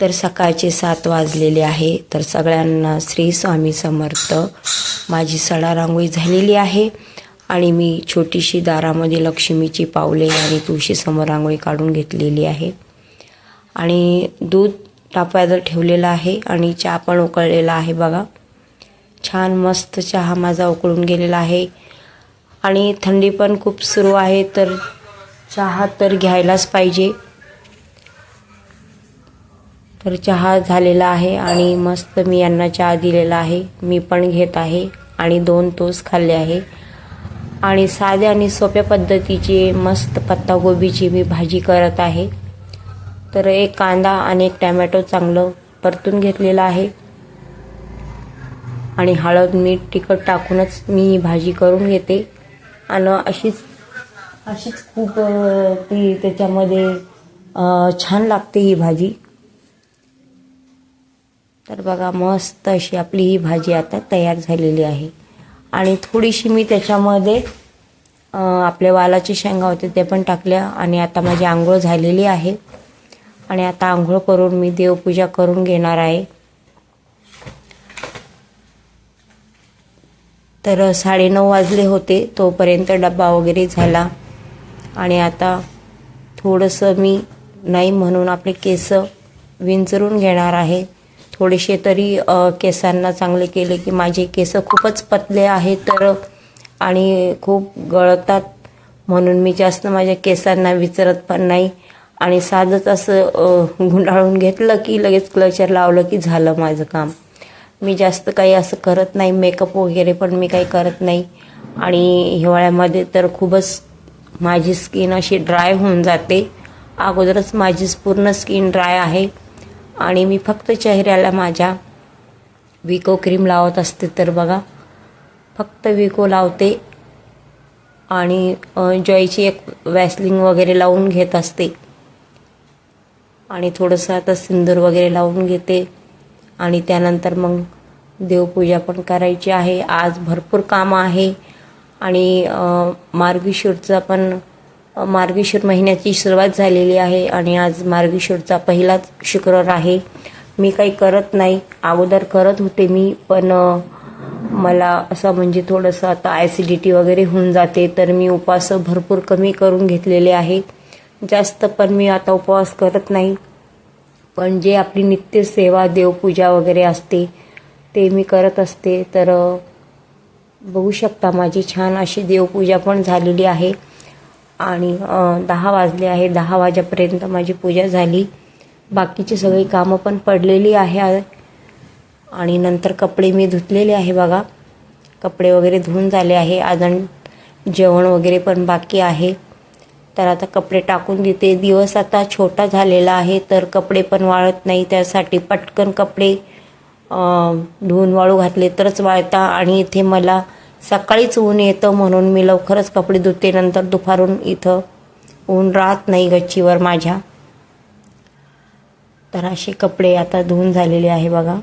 तर सकाळचे सात वाजलेले आहे. तर सगळ्यांना श्री स्वामी समर्थ. माझी सडा रांगोळी झालेली आहे आणि मी छोटीशी दारामध्ये लक्ष्मीची पावले आणि तुळशी समोर रांगोळी काढून घेतलेली आहे. आणि दूध तापायला ठेवलेलं आहे आणि चहा पण उकळलेला आहे बघा. छान मस्त चहा माझा उकळून गेलेला आहे. आणि थंडी पण खूप सुरू आहे तर चहा तर घ्यायलाच पाहिजे. तर चहा झालेला आहे आणि मस्त मी यांना चहा दिलेला आहे. मी पण घेत आहे आणि दोन तोस खाल्ले आहे. आणि साध्या आणि सोप्या पद्धतीची मस्त पत्तागोबीची मी भाजी करत आहे. तर एक कांदा आणि एक टॅमॅटो चांगलं परतून घेतलेलं आहे. आणि हळद मीठ तिखट टाकूनच मी ही भाजी करून घेते. आणि अशीच अशीच खूप ती त्याच्यामध्ये छान लागते ही भाजी. तर बघा मस्त अशी आपली ही भाजी आता तयार झालेली आहे. आणि थोडीशी मी त्याच्यामध्ये आपल्या वालाची शेंगा होते ते पण टाकल्या आणि आता माझी आंघोळ झालेली आहे. आणि आता आंघोळ करून मी देवपूजा करून घेणार आहे. तर साडेनऊ वाजले होते तोपर्यंत डब्बा वगैरे झाला. आणि आता थोडंसं मी नाही म्हणून आपले केस विंचरून घेणार आहे. थोडेसे तरी केसांना चांगले केले की माझे केस खूपच पतले आहेत तर आणि खूप गळतात. म्हणून मी जास्त माझ्या केसांना विचारत पण नाही. आणि साधंच असं गुंडाळून घेतलं की लगेच क्लचर लावलं की झालं माझं काम. मी जास्त काही असं करत नाही. मेकअप वगैरे पण मी काही करत नाही. आणि हिवाळ्यामध्ये तर खूपच माझी स्किन अशी ड्राय होऊन जाते. अगोदरच माझी पूर्ण स्किन ड्राय आहे. आणि मी फक्त चेहऱ्याला माझ्या विको क्रीम लावत असते तर बघा. फक्त विको लावते आणि अ, जॉयची एक वॅसलिंग वगैरे लावून घेत असते. आणि थोडंसं आता सिंदूर वगैरे लावून घेते. आणि त्यानंतर मग देवपूजा पण करायची आहे. आज भरपूर कामं आहे. आणि अ, पण मार्गेश्वर महिन्याची सुरुवात झालेली आहे आणि आज मार्गेश्वरचा पहिलाच शुक्रवार आहे. मी काही करत नाही. अगोदर करत होते मी पण मला असं म्हणजे थोडंसं आता ॲसिडिटी वगैरे होऊन जाते तर मी उपवास भरपूर कमी करून घेतलेले आहे जास्त पण मी आता उपवास करत नाही. पण जे आपली नित्य सेवा देवपूजा वगैरे असते ते मी करत असते. तर बघू शकता माझी छान अशी देवपूजा पण झालेली आहे. आणि दहा वाजले आहे. दहा वाजेपर्यंत माझी पूजा झाली. बाकीची सगळी कामं पण पडलेली आहे. आणि नंतर कपडे मी धुतलेले आहे बघा. कपडे वगैरे धुवून झाले आहे. अजून जेवण वगैरे पण बाकी आहे. तर आता कपडे टाकून देते. दिवस आता छोटा झालेला आहे तर कपडे पण वाळत नाही. त्यासाठी पटकन कपडे धुवून वाळू घातले तरच वाळता. आणि इथे मला सकाळीच ऊन येतं म्हणून मी लवकरच कपडे धुते नंतर दुपारून इथं ऊन राहत नाही गच्चीवर माझ्या. तर असे कपडे आता धुवून झालेले आहे बघा.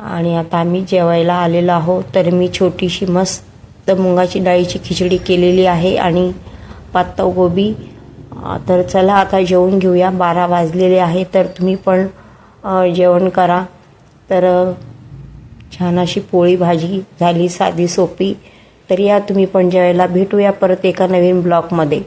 आणि आता आम्ही जेवायला आलेलो आहोत तर मी छोटीशी मस्त मुगाची डाळीची खिचडी केलेली आहे आणि पातव गोबी. तर चला आता जेवण घेऊया. बारा वाजलेले आहे तर तुम्ही पण जेवण करा. तर छान अशी पोळी भाजी झाली साधी सोपी. तर या तुम्ही पण जेवायला भेटूया परत एका नवीन ब्लॉगमध्ये.